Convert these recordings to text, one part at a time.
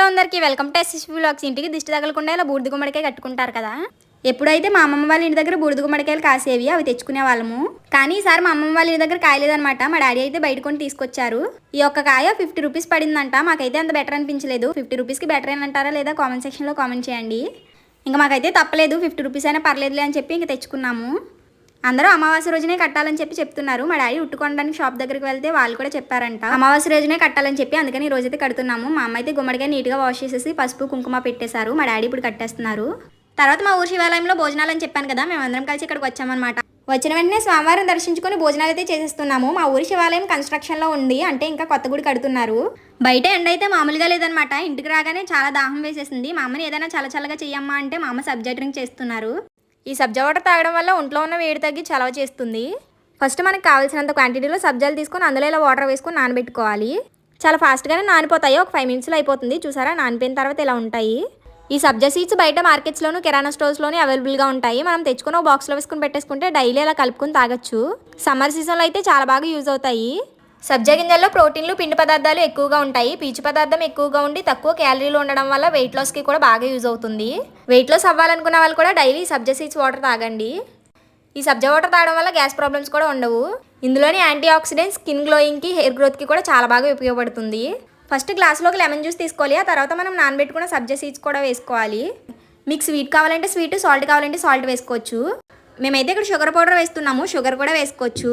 Hello అందరికీ welcome to SS blogs ఇంటికి దిష్టి తగలకుండా ఇలా బూడిద గుమ్మడికాయ కట్టుకుంటారు కదా? ఎప్పుడైతే మా అమ్మమ్మ వాళ్ళ ఇంటి దగ్గర బూడిద గుమ్మడికాయలు కాసేవి అవి తెచ్చుకునే వాళ్ళము. కానీ ఈసారి మా అమ్మమ్మ వాళ్ళ ఇంటి దగ్గర కాయలేదనమాట మా డాడీ అయితే బయట కొని తీసుకొచ్చారు. ఈ ఒక్క కాయ ఫిఫ్టీ రూపీస్ పడిందంట. మాకైతే అంత బెటర్ అనిపించలేదు. ఫిఫ్టీ రూపీస్కి బెటర్ అని అంటారా లేదా కామెంట్ సెక్షన్లో కామెంట్ చేయండి. ఇంకా మాకైతే తప్పలేదు. ఫిఫ్టీ రూపీస్ అయినా పర్లేదులే అని చెప్పి ఇంక తెచ్చుకున్నాము. అందరూ అమావాస్య రోజునే కట్టాలని చెప్పి చెప్తున్నారు. మా డాడీ ఉట్టుకోవడానికి షాప్ దగ్గరికి వెళ్తే వాళ్ళు కూడా చెప్పారంట. అమావాస్య రోజునే కట్టాలని చెప్పి అందుకని ఈ రోజైతే కడుతున్నాము. మా అమ్మ అయితే గుమ్మడిగా నీట్గా వాష్ చేసేసి పసుపు కుంకుమ పెట్టేశారు. మా డాడీ ఇప్పుడు కట్టేస్తున్నారు. తర్వాత మా ఊరు శివాలయంలో భోజనాలు అని చెప్పాను కదా మేమందరం కలిసి ఇక్కడికి వచ్చామన్నమాట. వచ్చిన వెంటనే స్వామివారిని దర్శించుకొని భోజనాలు అయితే చేసేస్తున్నాము. మా ఊరి శివాలయం కన్స్ట్రక్షన్లో ఉంది. అంటే ఇంకా కొత్త గుడి కడుతున్నారు. బయట ఎండ అయితే మామూలుగా లేదనమాట ఇంటికి రాగానే చాలా దాహం వేసేసింది. మా అమ్మని ఏదైనా చల్ల చల్లగా చెయ్యమ్మా అంటే మా అమ్మ సబ్జా డ్రింక్ చేస్తున్నారు. ఈ సబ్జా వాటర్ తాగడం వల్ల ఒంట్లో ఉన్న వేడి తగ్గి చలవ చేస్తుంది. ఫస్ట్ మనకు కావాల్సినంత క్వాంటిటీలో సబ్జాలు తీసుకొని అందులో ఇలా వాటర్ వేసుకొని నానబెట్టుకోవాలి. చాలా ఫాస్ట్గానే నానిపోతాయి. ఒక ఫైవ్ మినిట్స్లో అయిపోతుంది. చూసారా? నానిపోయిన తర్వాత ఇలా ఉంటాయి. ఈ సబ్జా సీడ్స్ బయట మార్కెట్స్లోనూ కిరాణా స్టోర్స్లోనే అవైలబుల్గా ఉంటాయి. మనం తెచ్చుకున్న ఒక బాక్స్లో వేసుకుని పెట్టేసుకుంటే డైలీ అలా కలుపుకొని తాగొచ్చు. సమ్మర్ సీజన్లో అయితే చాలా బాగా యూజ్ అవుతాయి. సబ్జా గింజల్లో ప్రోటీన్లు పిండి పదార్థాలు ఎక్కువగా ఉంటాయి. పీచు పదార్థం ఎక్కువగా ఉండి తక్కువ క్యాలరీలు ఉండడం వల్ల వెయిట్ లాస్కి కూడా బాగా యూజ్ అవుతుంది. వెయిట్ లాస్ అవ్వాలనుకున్న వాళ్ళు కూడా డైలీ సబ్జా సీడ్స్ వాటర్ తాగండి. ఈ సబ్జా వాటర్ తాగడం వల్ల గ్యాస్ ప్రాబ్లమ్స్ కూడా ఉండవు. ఇందులోని యాంటీ ఆక్సిడెంట్స్ స్కిన్ గ్లోయింగ్కి హెయిర్ గ్రోత్కి కూడా చాలా బాగా ఉపయోగపడుతుంది. ఫస్ట్ గ్లాస్లోకి లెమన్ జ్యూస్ తీసుకోవాలి. ఆ తర్వాత మనం నానబెట్టుకున్న సబ్జా సీడ్స్ కూడా వేసుకోవాలి. మీకు స్వీట్ కావాలంటే స్వీట్ సాల్ట్ కావాలంటే సాల్ట్ వేసుకోవచ్చు. మేమైతే ఇక్కడ షుగర్ పౌడర్ వేస్తున్నాము. షుగర్ కూడా వేసుకోవచ్చు.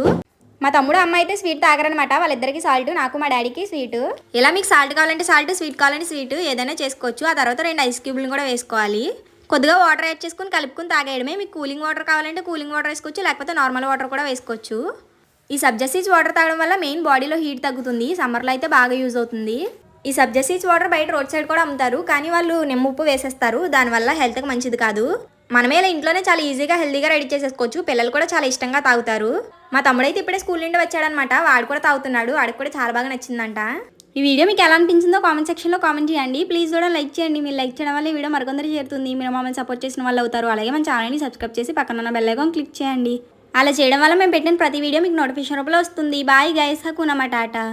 మా తమ్ముడు అమ్మ అయితే స్వీట్ తాగరనమాట వాళ్ళిద్దరికి సాల్ట్ నాకు మా డాడీకి స్వీట్. ఇలా మీకు సాల్ట్ కావాలంటే సాల్ట్ స్వీట్ కావాలంటే స్వీట్ ఏదైనా చేసుకోవచ్చు. ఆ తర్వాత రెండు ఐస్ క్యూబ్లు కూడా వేసుకోవాలి. కొద్దిగా వాటర్ యాడ్ చేసుకుని కలుపుకుని తాగేయడమే. మీకు కూలింగ్ వాటర్ కావాలంటే కూలింగ్ వాటర్ వేసుకోవచ్చు లేకపోతే నార్మల్ వాటర్ కూడా వేసుకోవచ్చు. ఈ సబ్జా సీడ్స్ వాటర్ తాగడం వల్ల మెయిన్ బాడీలో హీట్ తగ్గుతుంది. సమ్మర్లో అయితే బాగా యూజ్ అవుతుంది. ఈ సబ్జా సీడ్స్ వాటర్ బయట రోడ్ సైడ్ కూడా అమ్ముతారు. కానీ వాళ్ళు నిమ్ముప్పు వేసేస్తారు. దానివల్ల హెల్త్కి మంచిది కాదు. మనమే ఇలా ఇంట్లోనే చాలా ఈజీగా హెల్తీగా రెడీ చేసేసుకోవచ్చు. పిల్లలు కూడా చాలా ఇష్టంగా తాగుతారు. మా తమ్ముడైతే ఇప్పుడే స్కూల్ నుండి వచ్చాడనమాట. వాడు కూడా తాగుతున్నాడు. వాడికి కూడా చాలా బాగా నచ్చిందంట. ఈ వీడియో మీకు ఎలా అనిపించిందో కామెంట్ సెక్షన్లో కామెంట్ చేయండి. ప్లీజ్ కూడా లైక్ చేయండి. మీరు లైక్ చేయడం వల్ల ఈ వీడియో మరికొందరు చేరుతుంది. మీరు మమ్మల్ని సపోర్ట్ చేసిన వాళ్ళు అవుతారు. అలాగే మన ఛానల్ని సబ్స్క్రైబ్ చేసి పక్కన ఉన్న బెల్ క్లిక్ చేయండి. అలా చేయడం వల్ల మేము పెట్టిన ప్రతి వీడియో మీకు నోటిఫికేషన్ రూపంలో వస్తుంది. Bye guys హకునమా Tata